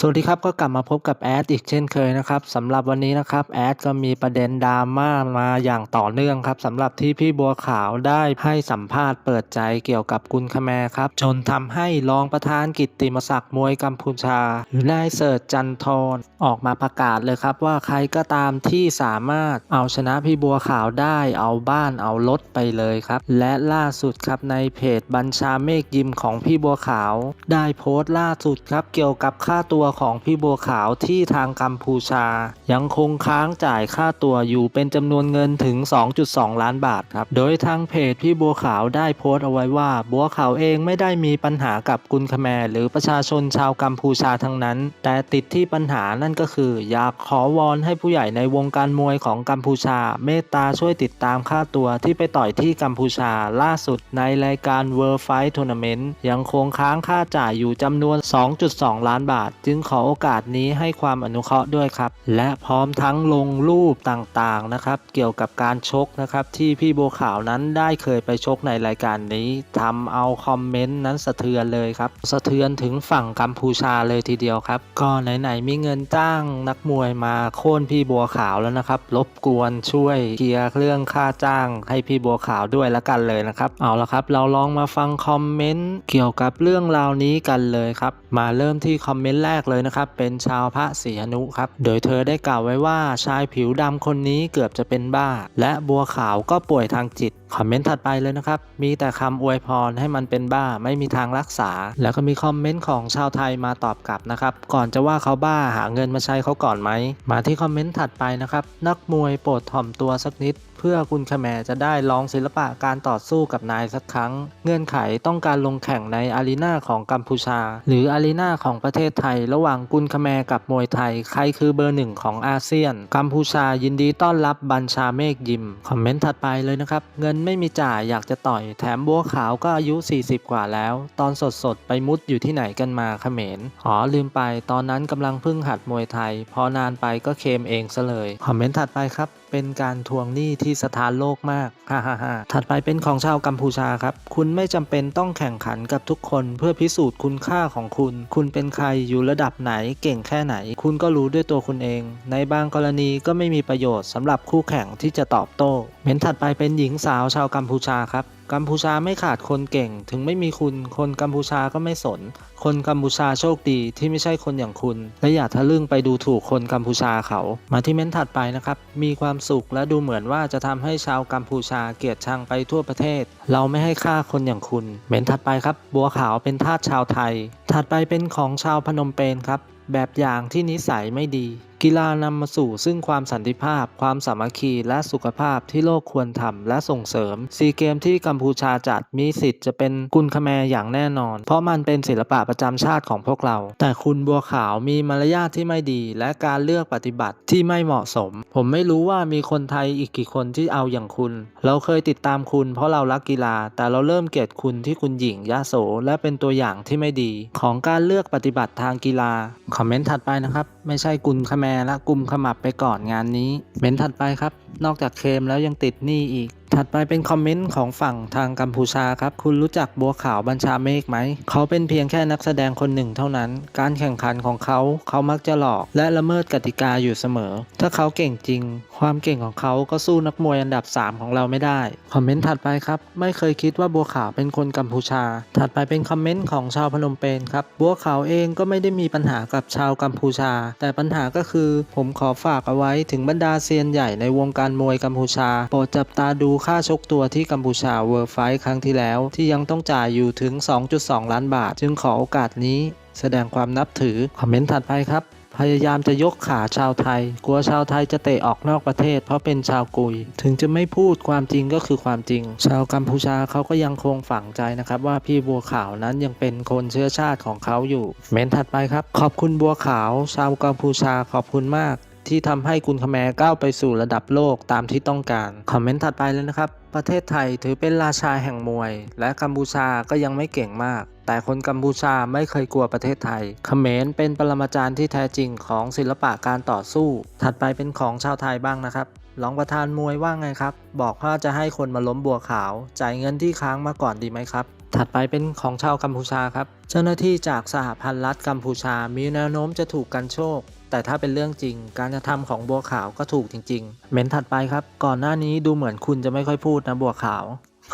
สวัสดีครับก็กลับมาพบกับแอดอีกเช่นเคยนะครับสำหรับวันนี้นะครับแอดก็มีประเด็นดราม่ามาอย่างต่อเนื่องครับสำหรับที่พี่บัวขาวได้ให้สัมภาษณ์เปิดใจเกี่ยวกับกุลคแมครับ จนทำให้รองประธานกิตติมศักดิ์มวยกัมพูชา หรือนายเสิร์ชจันทรออกมาประกาศเลยครับว่าใครก็ตามที่สามารถเอาชนะพี่บัวขาวได้เอาบ้านเอารถไปเลยครับ และล่าสุดครับในเพจบัญชาเมฆยิมของพี่บัวขาว ได้โพสต์ล่าสุดครับเกี่ยวกับค่าตัวของพี่บัวขาวที่ทางกัมพูชา ยังคงค้างจ่ายค่าตัวอยู่เป็นจำนวนเงินถึง 2.2 ล้านบาทครับ โดยทางเพจพี่บัวขาวได้โพสต์เอาไว้ว่า บัวขาวเองไม่ได้มีปัญหากับกุลคแมรหรือประชาชนชาวกัมพูชาทั้งนั้น แต่ติดที่ปัญหานั่นก็คือ อยากขอวอนให้ผู้ใหญ่ในวงการมวยของกัมพูชา เมตตาช่วยติดตามค่าตัวที่ไปต่อยที่กัมพูชาล่าสุดในรายการ World Fight Tournament ยังคงค้างค่าจ่ายอยู่จำนวน 2.2 ล้านบาท จึงขอโอกาสนี้ให้ความอนุเคราะห์ด้วยครับ และพร้อมทั้งลงรูปต่างๆนะครับ เกี่ยวกับการชกนะครับ ที่พี่บัวขาวนั้นได้เคยไปชกในรายการนี้ทำเอาคอมเมนต์นั้นสะเทือนเลยครับ สะเทือนถึงฝั่งกัมพูชาเลยทีเดียวครับ ก็ไหนๆมีเงินจ้างนักมวยมาโค่นพี่บัวขาวแล้วนะครับ รบกวนช่วยเคลียร์เรื่องค่าจ้างให้พี่บัวขาวด้วยละกันเลยนะครับ เอาละครับ เราลองมาฟังคอมเมนต์เกี่ยวกับเรื่องราวนี้กันเลยครับ มาเริ่มที่คอมเมนต์แรกเลยนะครับ เป็นชาวพระศรีหนุครับ โดยเธอได้กล่าวไว้ว่าชายผิวดำคนนี้เกือบจะเป็นบ้า และบัวขาวก็ป่วยทางจิต คอมเมนต์ถัดไปเลยนะครับ มีแต่คำอวยพรให้มันเป็นบ้าไม่มีทางรักษา แล้วก็มีคอมเมนต์ของชาวไทยมาตอบกลับนะครับ ก่อนจะว่าเขาบ้าหาเงินมาใช้เขาก่อนไหม มาที่คอมเมนต์ถัดไปนะครับ นักมวยโปรดถ่อมตัวสักนิดเพื่อคุณขแมจะได้ลองศิลปะการต่อสู้กับนายสักครั้ง เงื่อนไขต้องการลงแข่งในอารีนาของกัมพูชา หรืออารีนาของประเทศไทย ระหว่างกุลคแมกับมวยไทย ใครคือเบอร์หนึ่งของอาเซียน กัมพูชายินดีต้อนรับบัญชาเมฆยิม คอมเมนต์ถัดไปเลยนะครับ เงินไม่มีจ่ายอยากจะต่อย แถมบัวขาวก็อายุ 40 กว่าแล้ว ตอนสดๆ ไปมุดอยู่ที่ไหนกันมาเขมรอ๋อลืมไป ตอนนั้นกำลังพิ่งหัดมวยไทย พอนานไปก็เคมเองซะเลย คอมเมนต์ถัดไปครับ เป็นการทวงหนี้ที่สถานโลกมากฮ่าฮ่าฮ่าถัดไปเป็นของชาวกัมพูชาครับ คุณไม่จำเป็นต้องแข่งขันกับทุกคนเพื่อพิสูจน์คุณค่าของคุณ คุณเป็นใครอยู่ระดับไหนเก่งแค่ไหน คุณก็รู้ด้วยตัวคุณเอง ในบางกรณีก็ไม่มีประโยชน์สำหรับคู่แข่งที่จะตอบโต้เม้นถัดไปเป็นหญิงสาวชาวกัมพูชาครับ กัมพูชาไม่ขาดคนเก่ง ถึงไม่มีคุณ คนกัมพูชาก็ไม่สน คนกัมพูชาโชคดีที่ไม่ใช่คนอย่างคุณ และอย่าทะลึ่งไปดูถูกคนกัมพูชาเขา มาที่เม้นถัดไปนะครับ มีความสุขและดูเหมือนว่าจะทำให้ชาวกัมพูชาเกลียดชังไปทั่วประเทศ เราไม่ให้ค่าคนอย่างคุณ เม้นถัดไปครับ บัวขาวเป็นทาสชาวไทย ถัดไปเป็นของชาวพนมเปญครับ แบบอย่างที่นิสัยไม่ดี กีฬานำมาสู่ซึ่งความสันติภาพ ความสามัคคีและสุขภาพที่โลกควรทำและส่งเสริมซีเกมที่กัมพูชาจัดมีสิทธิ์จะเป็นกุลคแมอย่างแน่นอน เพราะมันเป็นศิลปะประจำชาติของพวกเรา แต่คุณบัวขาวมีมารยาทที่ไม่ดี และการเลือกปฏิบัติที่ไม่เหมาะสม ผมไม่รู้ว่ามีคนไทยอีกกี่คนที่เอาอย่างคุณ เราเคยติดตามคุณ เพราะเรารักกีฬา แต่เราเริ่มเกลียดคุณที่คุณหญิงยะโส และเป็นตัวอย่างที่ไม่ดี ของการเลือกปฏิบัติทางกีฬาคอมเมนต์ถัดไปนะครับ ไม่ใช่กุลคแมและกุมขมับไปก่อนงานนี้เมนต์ถัดไปครับ นอกจากเคลมแล้วยังติดหนี้อีกถัดไปเป็นคอมเมนต์ของฝั่งทางกัมพูชาครับ คุณรู้จักบัวขาวบัญชาเมฆไหม เขาเป็นเพียงแค่นักแสดงคนหนึ่งเท่านั้น การแข่งขันของเขา เขามักจะหลอก และละเมิดกติกาอยู่เสมอ ถ้าเขาเก่งจริง ความเก่งของเขาก็สู้นักมวยอันดับ 3 ของเราไม่ได้ คอมเมนต์ถัดไปครับ ไม่เคยคิดว่าบัวขาวเป็นคนกัมพูชา ถัดไปเป็นคอมเมนต์ของชาวพนมเปญครับ บัวขาวเองก็ไม่ได้มีปัญหากับชาวกัมพูชา แต่ปัญหาก็คือ ผมขอฝากเอาไว้ถึงบรรดาเซียนใหญ่ในวงการมวยกัมพูชา โปรดจับตาดูค่าชกตัวที่กัมพูชาเวิร์ไฟครั้งที่แล้ว ที่ยังต้องจ่ายอยู่ถึง 2.2 ล้านบาท จึงขอโอกาสนี้ แสดงความนับถือ คอมเมนต์ถัดไปครับ พยายามจะยกขาชาวไทย กลัวชาวไทยจะเตะออกนอกประเทศ เพราะเป็นชาวกุย ถึงจะไม่พูดความจริงก็คือความจริง ชาวกัมพูชาเขาก็ยังคงฝังใจนะครับ ว่าพี่บัวขาวนั้นยังเป็นคนเชื้อชาติของเขาอยู่ เมนต์ถัดไปครับ ขอบคุณบัวขาว ชาวกัมพูชาขอบคุณมาก ที่ทำให้กุลคแมร์ก้าวไปสู่ระดับโลกตามที่ต้องการ คอมเมนต์ถัดไปเลยนะครับ ประเทศไทยถือเป็นราชาแห่งมวย และกัมพูชาก็ยังไม่เก่งมาก แต่คนกัมพูชาไม่เคยกลัวประเทศไทยเขมรเป็นปรมาจารย์ที่แท้จริงของศิลปะการต่อสู้ ถัดไปเป็นของชาวไทยบ้างนะครับรองประธานมวยว่าไงครับ บอกว่าจะให้คนมาล้มบัวขาว จ่ายเงินที่ค้างมาก่อนดีไหมครับ ถัดไปเป็นของชาวกัมพูชาครับ เจ้าหน้าที่จากสหพันธ์รัฐกัมพูชา มีแนวโน้มจะถูกกันโชค แต่ถ้าเป็นเรื่องจริง การกระทำของบัวขาวก็ถูกจริง ๆ เม้นถัดไปครับ ก่อนหน้านี้ดูเหมือนคุณจะไม่ค่อยพูดนะบัวขาว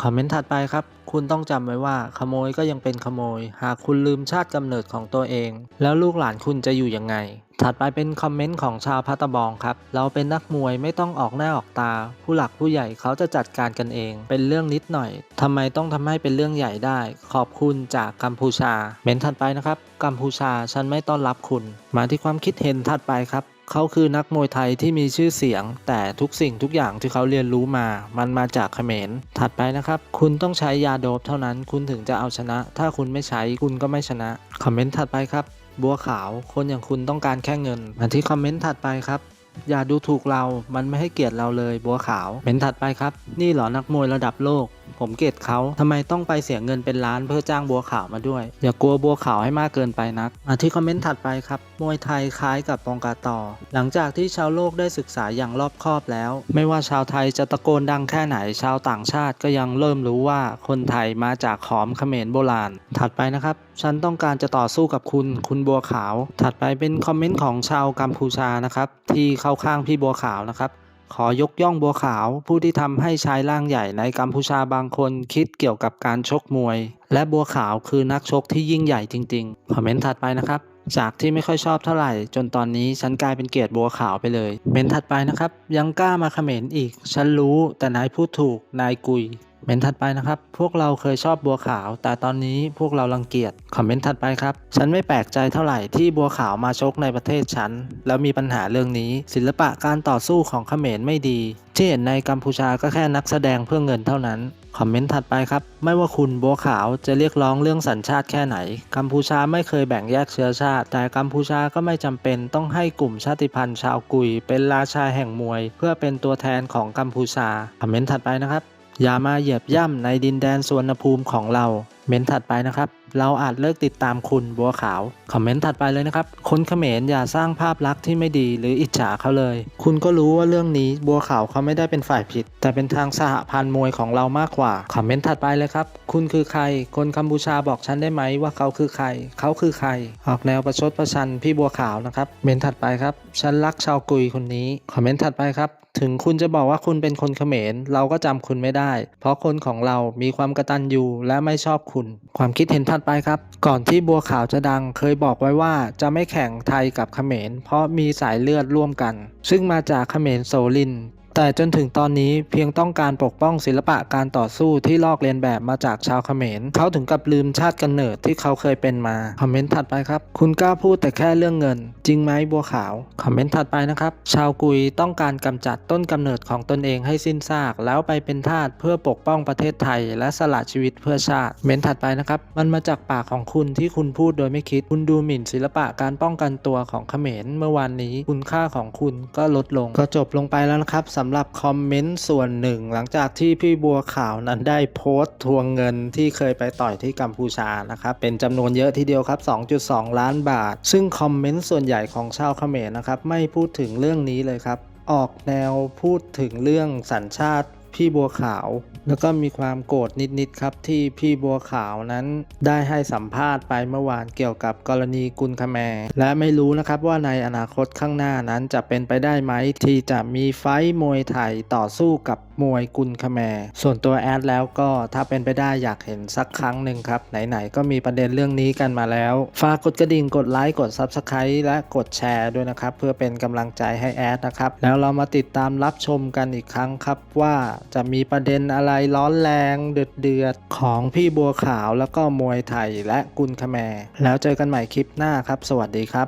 คอมเมนต์ถัดไปครับ คุณต้องจำไว้ว่าขโมยก็ยังเป็นขโมย หากคุณลืมชาติกำเนิดของตัวเอง แล้วลูกหลานคุณจะอยู่ยังไงถัดไปเป็นคอมเมนต์ของชาวพัตบองครับ เราเป็นนักมวยไม่ต้องออกหน้าออกตา ผู้หลักผู้ใหญ่เขาจะจัดการกันเอง เป็นเรื่องนิดหน่อยทำไมต้องทำให้เป็นเรื่องใหญ่ได้ ขอบคุณจากกัมพูชา เมนต์ถัดไปนะครับ กัมพูชาฉันไม่ต้อนรับคุณ มาที่ความคิดเห็นถัดไปครับเขาคือนักมวยไทยที่มีชื่อเสียง แต่ทุกสิ่งทุกอย่างที่เขาเรียนรู้มา มันมาจากเขมร ถัดไปนะครับ คุณต้องใช้ยาโดบเท่านั้น คุณถึงจะเอาชนะ ถ้าคุณไม่ใช้คุณก็ไม่ชนะ คอมเมนต์ถัดไปครับ บัวขาว คนอย่างคุณต้องการแค่เงินมาที่คอมเมนต์ถัดไปครับ อย่าดูถูกเรา มันไม่ให้เกียรติเราเลยบัวขาวเมนต์ถัดไปครับ นี่เหรอนักมวยระดับโลก ผมเกลียดเขาทำไมต้องไปเสียเงินเป็นล้านเพื่อจ้างบัวขาวมาด้วย อย่ากลัวบัวขาวให้มากเกินไปนักมาที่คอมเมนต์ถัดไปครับ มวยไทยคล้ายกับปองกาต่อ หลังจากที่ชาวโลกได้ศึกษาอย่างรอบคอบแล้ว ไม่ว่าชาวไทยจะตะโกนดังแค่ไหน ชาวต่างชาติก็ยังเริ่มรู้ว่าคนไทยมาจากขอมเขมรโบราณ ถัดไปนะครับ ฉันต้องการจะต่อสู้กับคุณ คุณบัวขาว ถัดไปเป็นคอมเมนต์ของชาวกัมพูชานะครับที่เข้าข้างพี่บัวขาวนะครับ ขอยกย่องบัวขาว ผู้ที่ทำให้ชายร่างใหญ่ในกัมพูชาบางคนคิดเกี่ยวกับการชกมวย และบัวขาวคือนักชกที่ยิ่งใหญ่จริงๆคอมเมนต์ถัดไปนะครับ จากที่ไม่ค่อยชอบเท่าไหร่ จนตอนนี้ฉันกลายเป็นเกลียดบัวขาวไปเลยเมนต์ถัดไปนะครับ ยังกล้ามาเขมรอีก ฉันรู้แต่นายพูดถูกนายกุย เมนต์ถัดไปนะครับ พวกเราเคยชอบบัวขาว แต่ตอนนี้พวกเรารังเกียจ คอมเมนต์ถัดไปครับ ฉันไม่แปลกใจเท่าไหร่ที่บัวขาวมาชกในประเทศฉัน แล้วมีปัญหาเรื่องนี้ ศิลปะการต่อสู้ของเขมรไม่ดี ที่เห็นในกัมพูชาก็แค่นักแสดงเพื่อเงินเท่านั้น คอมเมนต์ถัดไปครับ ไม่ว่าคุณบัวขาวจะเรียกร้องเรื่องสัญชาติแค่ไหน กัมพูชาไม่เคยแบ่งแยกเชื้อชาติ แต่กัมพูชาก็ไม่จำเป็นต้องให้กลุ่มชาติพันธุ์ชาวกุย เป็นราชาแห่งมวย เพื่อเป็นตัวแทนของกัมพูชา คอมเมนต์ถัดไปนะครับ อย่ามาเหยียบย่ำในดินแดนสวนภูมิของเรา เมนต์ถัดไปนะครับ เราอาจเลิกติดตามคุณบัวขาว คอมเมนต์ถัดไปเลยนะครับ คนเขมรอย่าสร้างภาพลักษณ์ที่ไม่ดีหรืออิจฉาเขาเลย คุณก็รู้ว่าเรื่องนี้บัวขาวเขาไม่ได้เป็นฝ่ายผิด แต่เป็นทางสหพันธ์มวยของเรามากกว่า คอมเมนต์ถัดไปเลยครับ คุณคือใคร คนกัมพูชาบอกฉันได้ไหมว่าเขาคือใคร เขาคือใคร ออกแนวประชดประชันพี่บัวขาวนะครับ เมนต์ถัดไปครับ ฉันรักชาวกุยคนนี้ คอมเมนต์ถัดไปครับถึงคุณจะบอกว่าคุณเป็นคนเขมร เราก็จำคุณไม่ได้ เพราะคนของเรามีความกระตัญญูและไม่ชอบคุณ ความคิดเห็นถัดไปครับ ก่อนที่บัวขาวจะดังเคยบอกไว้ว่าจะไม่แข่งไทยกับเขมร เพราะมีสายเลือดร่วมกัน ซึ่งมาจากเขมรโซลิน แต่จนถึงตอนนี้เพียงต้องการปกป้องศิลปะการต่อสู้ที่ลอกเลียนแบบมาจากชาวเขมร เขาถึงกับลืมชาติกำเนิดที่เขาเคยเป็นมา คอมเมนต์ถัดไปครับ คุณกล้าพูดแต่แค่เรื่องเงิน จริงไหมบัวขาว คอมเมนต์ถัดไปนะครับ ชาวกุยต้องการกำจัดต้นกำเนิดของตนเองให้สิ้นซาก แล้วไปเป็นทาสเพื่อปกป้องประเทศไทย และสละชีวิตเพื่อชาติเมนต์ถัดไปนะครับ มันมาจากปากของคุณที่คุณพูดโดยไม่คิด คุณดูหมิ่นศิลปะการป้องกันตัวของเขมรเมื่อวานนี้ คุณค่าของคุณก็ลดลง ก็จบลงไปแล้วนะครับสำหรับคอมเมนต์ส่วนหนึ่ง หลังจากที่พี่บัวขาวนั้นได้โพสต์ทวงเงินที่เคยไปต่อยที่กัมพูชานะครับเป็นจำนวนเยอะทีเดียวครับ 2.2 ล้านบาท ซึ่งคอมเมนต์ส่วนใหญ่ของชาวเขมรนะครับไม่พูดถึงเรื่องนี้เลยครับออกแนวพูดถึงเรื่องสัญชาติ พี่บัวขาว แล้วก็มีความโกรธนิดๆครับที่พี่บัวขาวนั้นได้ให้สัมภาษณ์ไปเมื่อวานเกี่ยวกับกรณีกุลคแมและไม่รู้นะครับว่าในอนาคตข้างหน้านั้นจะเป็นไปได้ไหมที่จะมีไฟมวยไทยต่อสู้กับมวยกุลคแมส่วนตัวแอดแล้วก็ถ้าเป็นไปได้อยากเห็นสักครั้งหนึ่งครับ ไหนๆก็มีประเด็นเรื่องนี้กันมาแล้ว ฝากกดกระดิ่งกดไลค์กด Subscribe และกดแชร์ด้วยนะครับ เพื่อเป็นกำลังใจให้แอดนะครับ แล้วเรามาติดตามรับชมกันอีกครั้งครับว่าจะมีประเด็นอะไรร้อนแรงเดือดเดือดๆของพี่บัวขาวแล้วก็มวยไทยและกุลคแมแล้วเจอกันใหม่คลิปหน้าครับ สวัสดีครับ